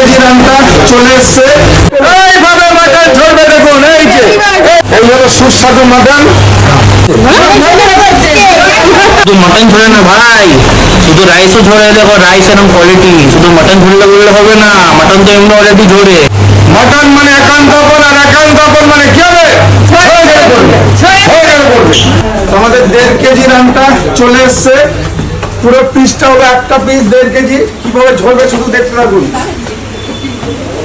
KG রান্না চলে এসছে। এইভাবে মাটন ঝরবে দেখুন এই যে। এই হলো সুস্বাদু মাটন। শুধু মটন ঝরে না ভাই শুধু রাইসও ঝরে দেখো রাইস এরকম কোয়ালিটি শুধু মটন ঝরলে বললে হবে না মটন তো এমনি অলরেডি ঝরে মটন মানে একান্ত আপন আর একান্ত আপন মানে কি হবে? ছয় হাজার পড়বে ছয় হাজার পড়বে তো আমাদের দেড় কেজি রানটা চলে এসছে। পুরো পিসটা হবে একটা পিস দেড় কেজি। কীভাবে ঝরবে শুধু দেখতে থাকুন তো দেখেন তো? এই যে, দেখেন, দেখেন। দেড়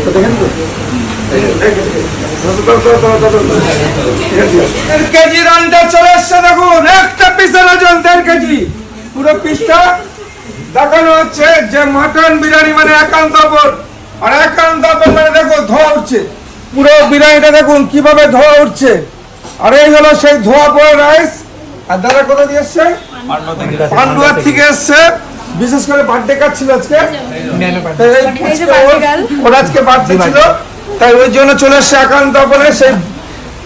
কেজি রানটা চলে এসছে দেখুন একটা পিসের ওজন দেড় কেজি। পুরো পিসটা দেখানো হচ্ছে যে মাটন বিরিয়ানি মানে একান্ত আর একান্ত মানে দেখো ধোয়া উঠছে। পুরো বিরিয়ানিটা দেখুন কীভাবে ধোয়া উঠছে। আর এই হলো সেই ধোয়া পড়ে রাইস আর দাদা কোথা দিয়ে এসছে? পান্ডুয়ার থেকে এসছে। বিশেষ করে বার্থডে কার্ড ছিল আজকে। ওর- আজকে বার্থডে ছিল। তাই ওই জন্য চলে এসছে একান্ত আপনে সেই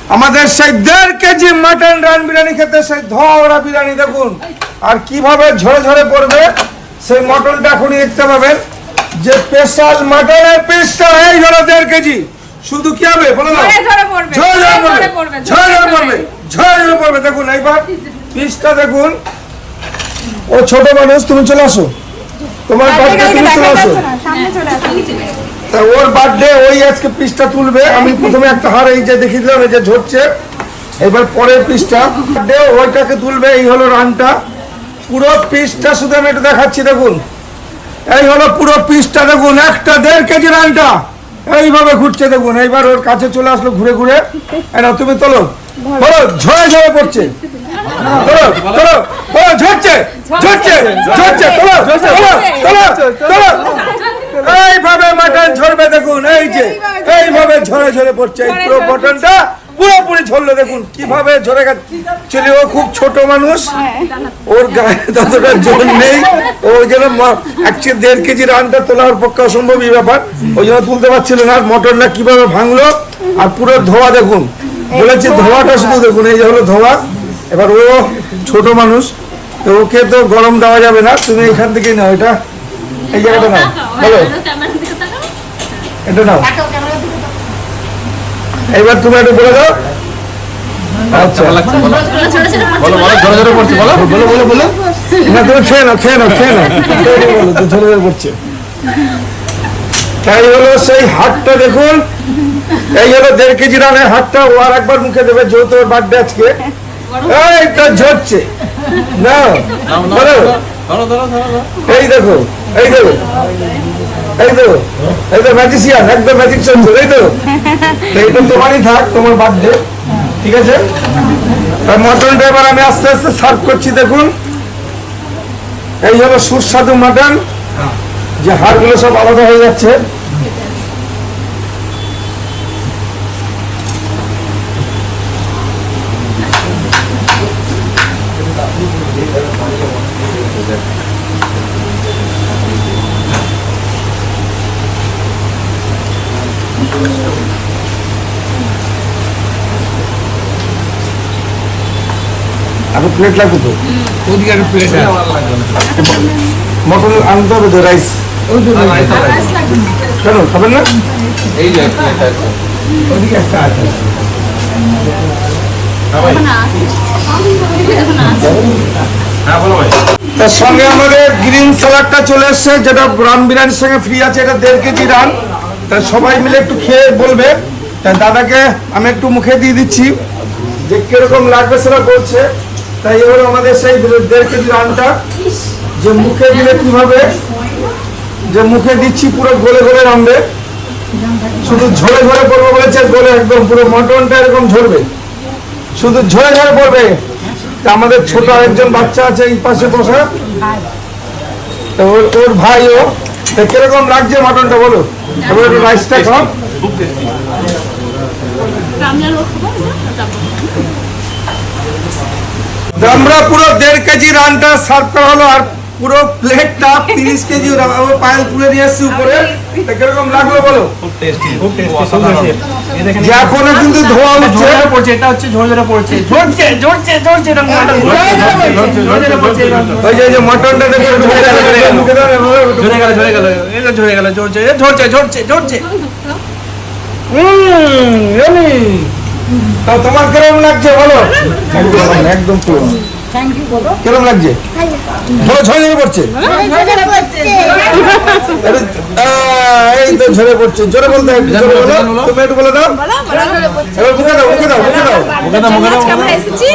আমাদের সেই দেড় কেজি মাটন রান বিরিয়ানি খেতে সেই ধোয়া বিরিয়ানি দেখুন। আর কীভাবে ঝরে ঝরে পড়বে সেই মটনটা এখনই দেখতে পাবেন। যে স্পেশাল মাটনের পিসটা এই হলো দেড় কেজি। শুধু কি হবে? বলো না। ঝরে ঝরে পড়বে। ঝরে ঝরে পড়বে। ঝরে ঝরে পড়বে। দেখুন এইবার পিসটা দেখুন। ও ছোট মানুষ তুমি চলে আসো। তোমার তুমি চলে আসো। তা ওর বার্থডে ওই আজকে পিসটা তুলবে। আমি প্রথমে একটা হার এই যে দেখিয়ে দিলাম এই যে ঝরছে। এবার পরের পিসটা। বার্থডে ওইটাকে তুলবে এই হলো রানটা। পুরো পিসটা শুধু আমি একটু দেখাচ্ছি দেখুন। এই হলো পুরো পিসটা দেখুন একটা দেড় কেজি রানটা। এইভাবে ঘুরছে দেখুন। এইবার ওর কাছে চলে আসলো ঘুরে ঘুরে। নাও, তুমি তোলো। বলো ঝরে ঝরে পড়ছে। তোলো ঝরছে ঝরছে ঝরছে এইভাবে মাটন ঝরবে দেখুন এই যে এইভাবে ঝরে ঝরে পড়ছে এই পুরো মটনটা পুরোপুরি ঝরলো দেখুন কীভাবে ঝরে গেছে চলি ও খুব ছোট মানুষ ওর গায়ে ততটা জোর নেই দেড় কেজি রানটা তোলার পক্ষে অসম্ভবই ব্যাপার ওই জন্য তুলতে পারছিল না মটনটা কীভাবে ভাঙলো আর পুরো ধোয়া দেখুন। বলেছে ধোয়াটা শুধু দেখুন, এই যে হলো ধোয়া। এবার ও ছোট মানুষ ওকে তো গরম দেওয়া যাবে না তুমি এখান থেকেই নাও এটা এই জায়গাটা নাও। বলো। এটা নাও। এবার তুমি একটু বলে দাও। আচ্ছা। বলো বলো ঝরে ঝরে পড়ছে বলো। বলো বলো বলো। না তুমি খেয়ে নাও খেয়ে নাও খেয়ে নাও। বলো তো ঝরে ঝরে পড়ছে। তাই হলো সেই হাটটা দেখুন। এই হলো দেড় কেজি রানের হাটটা ও আর একবার মুখে দেবে যেহেতু বার্থডে আজকে। ঝরছে। না ধরো। এই দেখো এই দেখো এই দেখো এই তো ম্যাজিসিয়ান একদম ম্যাজিক চলছে এই তো তো এইটা তোমারই থাক তোমার বার্থডে ঠিক আছে? মটনটা এবার আমি আস্তে আস্তে সার্ভ করছি দেখুন। এই হলো সুস্বাদু মাটন যে হাড়গুলো সব আলাদা হয়ে যাচ্ছে। প্লেট লাগবে তো? ওদিকে একটা প্লেট মটন আনতে হবে তো রাইস কেন খাবেন না? এই যে প্লেট আছে। ওদিকে একটা আছে। হ্যাঁ তার সঙ্গে আমাদের গ্রিন স্যালাডটা চলে এসছে যেটা রাম বিরিয়ানির সঙ্গে ফ্রি আছে এটা দেড় কেজি রান। তা সবাই মিলে একটু খেয়ে বলবে। তা দাদাকে আমি একটু মুখে দিয়ে দিচ্ছি যে কীরকম লাগবে সেটা বলছে। তাই এবার আমাদের সেই দেড় কেজি রানটা যে মুখে দিলে কীভাবে, যে মুখে দিচ্ছি পুরো গলে গলে নামবে শুধু ঝরে ঝরে পড়বে বলেছে, গলে একদম পুরো মটনটা এরকম ঝরবে। শুধু ঝরে ঝরে পড়বে। আমাদের ছোট একজন বাচ্চা আছে এই পাশে বসা। ওর ভাইও। তা কীরকম লাগছে মাটনটা বলো? এবার একটু রাইসটা খাও। আমরা পুরো দেড় কেজি রানটা সার্ভ করা হলো আর পুরো প্লেটটা তিরিশ কেজি পায়েল তুলে নিয়ে এসছি উপরে। কীরকম লাগল বলো? খুব টেস্টি খুব টেস্টি যে এখনও কিন্তু ধোয়া উঠছে। পড়ছে এটা হচ্ছে ঝরে ঝরে পড়ছে। ঝরছে ঝরছে ঝরছে এরকম মটন ঝরছে ঝরে ঝরে পড়ছে ওই যে এই যে মটনটা দেখে ঝরে গেল ঝরে গেল এটা ঝরে গেল ঝরছে ঝরছে ঝরছে ঝরছে। হুম এমনি তা তোমার কিরম লাগছে বলো? একদম পুরো। কিরম লাগছে? বলো ঝরে ঝরে পড়ছে। এই তো ঝরে পড়ছে। জোরে বলতে জোরে বলো। তুমি একটু বলে দাও। এবার মুখে দাও মুখে দাও মুখে দাও। মুখে দাও মুখে দাও আমরা এসেছি।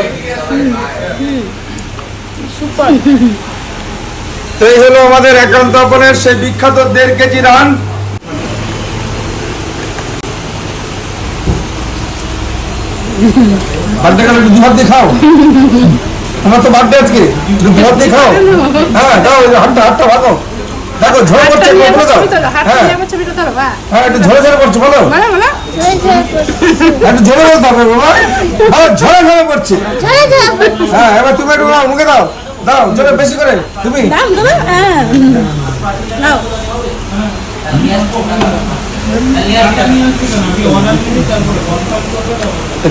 তো এই হলো আমাদের একান্ত আপনের সেই বিখ্যাত দেড় কেজি রান। বার্থডে গেলে দুহাত দিয়ে আমার তো বার্থডে আজকে। একটু দুহাত দিয়ে খাও। হ্যাঁ দাও ওই হাতটা হাতটা ভাগো দেখো ঝরে পড়ছে বলে দাও। হ্যাঁ। হ্যাঁ একটু ঝরে ঝরে পড়ছে বলো। একটু ঝরে বলতে হবে বাবা। হ্যাঁ ঝরে ঝরে পড়ছে। হ্যাঁ এবার তুমি একটু নাও, মুখে দাও। দাও জোরে বেশি করে। তুমি।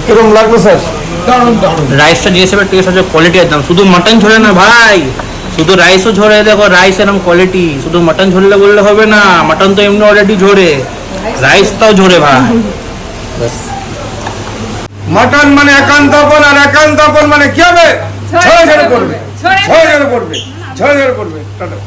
কিরম লাগবে স্যার? রাইসটা যে হিসেবে টেস্ট আছে কোয়ালিটি একদম। শুধু মাটন ঝরে না ভাই শুধু রাইসও ঝরে দেখো রাইস এরকম কোয়ালিটি শুধু মাটন ঝরলে বললে হবে না মাটন তো এমনি অলরেডি ঝরে। রাইসটাও ঝরে ভাই। মাটন মানে একান্ত আপন আর একান্ত আপন মানে কি হবে? ঝরে ঝরে পড়বে। ঝরে ঝরে পড়বে। ঝরে ঝরে পড়বে। টাটা।